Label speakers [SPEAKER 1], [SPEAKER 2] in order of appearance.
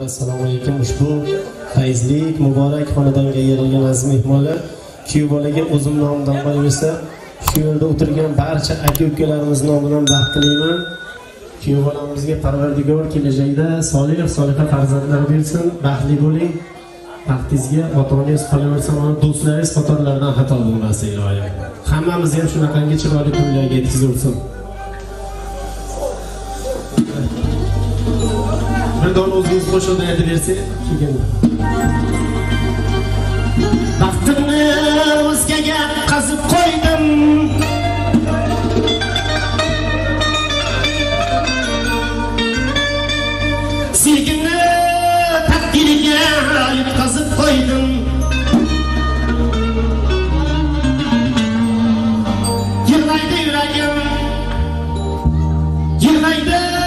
[SPEAKER 1] Avvalo assalomu alaykum. Ushbu fayzli muborak xonadonga yig'ilgan aziz mehmonlar kuyov bolaga o'zim nomidan qolaversa shu yerda o'tirgan barcha aka ukalarimiz nomidan baxt tilayman. Kuyov bolamizga parvardigor kelajakda solih soliha farzandlar bersin baxtli bo'ling. Baxtingizga ota onangiz qolaversa mana do'stlaringiz qatorlaridan xato bo'lmasin iloyim. Hammamizni ham shunaqangi chiroyli to'ylarga yetkazaversin Perdón os gustos de tenerse Kigen Baxtimni o'zgaga qazib qo'ydim Sevgimni taqdiriga yutqazib qo'ydim Yig'laydi yuragim Yig'laydi